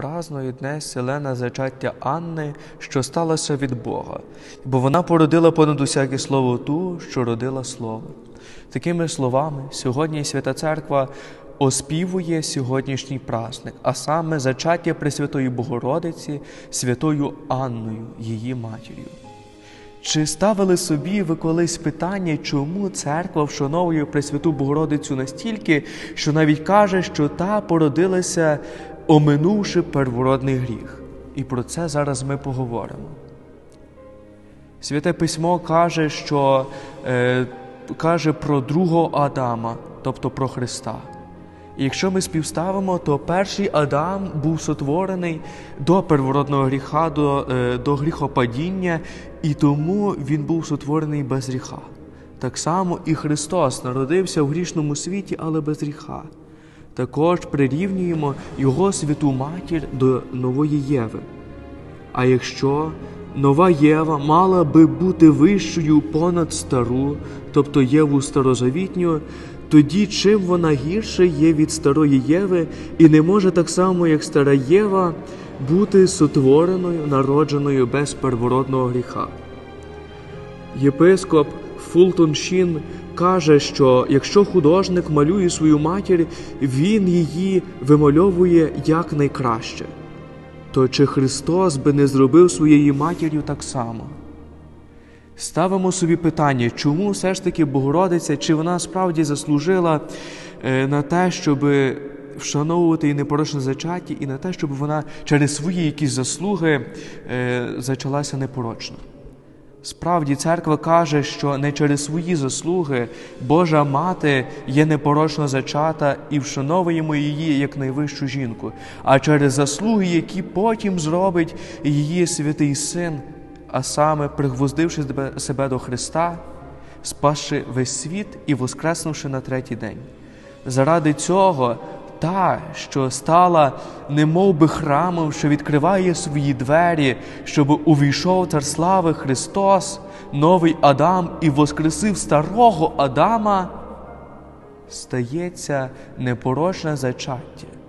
празднує днес селена зачаття Анни, що сталося від Бога, бо вона породила понад усяке слово ту, що родила слово. Такими словами, сьогодні Свята Церква оспівує сьогоднішній праздник, а саме зачаття Пресвятої Богородиці святою Анною, її матір'ю. Чи ставили собі ви колись питання, чому церква вшановує Пресвяту Богородицю настільки, що навіть каже, що та породилася, оминувши первородний гріх? І про це зараз ми поговоримо. Святе письмо каже, що е, каже про другого Адама, тобто про Христа. І якщо ми співставимо, то перший Адам був сотворений до первородного гріха, до, е, до гріхопадіння, і тому він був сотворений без гріха. Так само і Христос народився в грішному світі, але без гріха. Також прирівнюємо Його святу матір до нової Єви. А якщо нова Єва мала би бути вищою понад стару, тобто Єву старозавітню, тоді чим вона гірше є від старої Єви і не може так само, як стара Єва, бути сотвореною, народженою без первородного гріха. Єпископ Фултон Шін каже, що якщо художник малює свою матір, він її вимальовує якнайкраще. То чи Христос би не зробив своєю матір'ю так само? Ставимо собі питання, чому все ж таки Богородиця, чи вона справді заслужила е, на те, щоб вшановувати її непорочне зачаття, і на те, щоб вона через свої якісь заслуги е, зачалася непорочно. Справді, церква каже, що не через свої заслуги Божа мати є непорочно зачата і вшановуємо її як найвищу жінку, а через заслуги, які потім зробить її святий син, а саме пригвоздивши себе- до Христа, спасши весь світ і воскреснувши на третій день. Заради цього та, що стала немов би храмом, що відкриває свої двері, щоб увійшов цар слави Христос, новий Адам і воскресив старого Адама, стається непорочне зачаття.